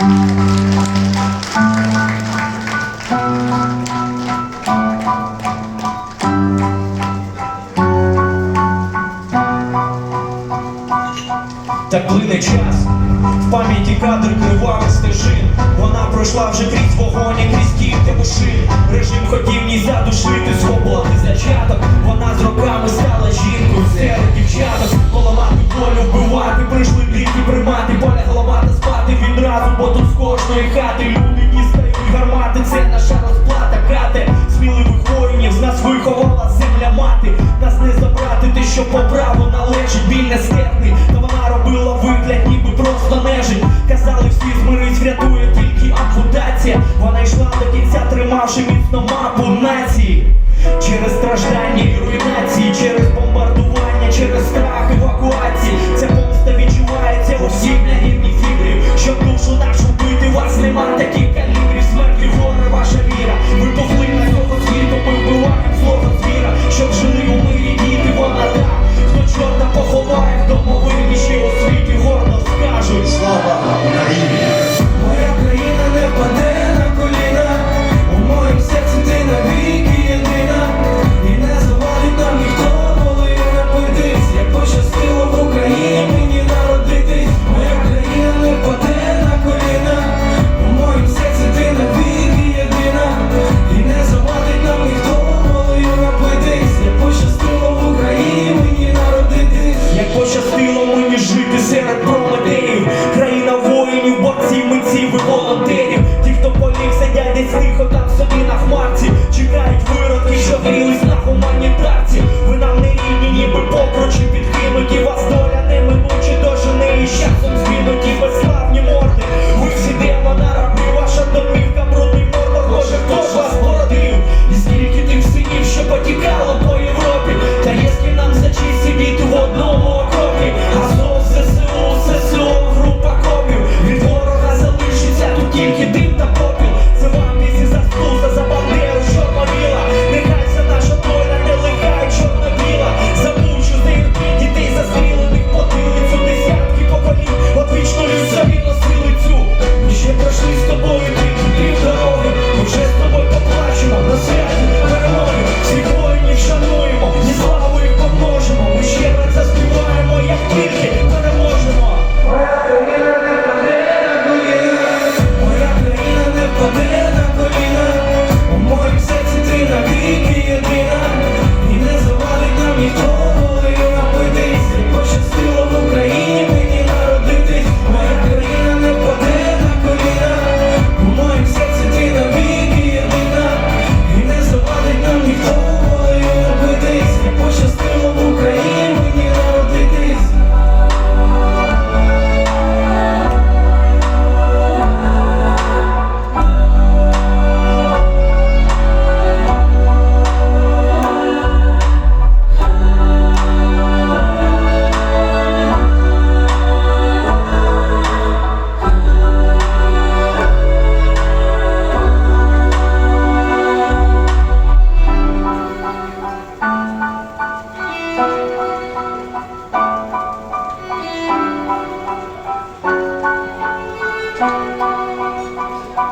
Так плине час, в пам'яті кадри кривавих стежин. Вона пройшла вже крізь вогонь, і крізь тів та мушин. Режим хотів ні задушити, свободи за митців і волонтерів, ті, хто поліг, сидять десь тихо, там собі на хмарці, чекають виродки, що грілись на хумані.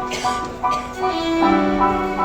Thank you.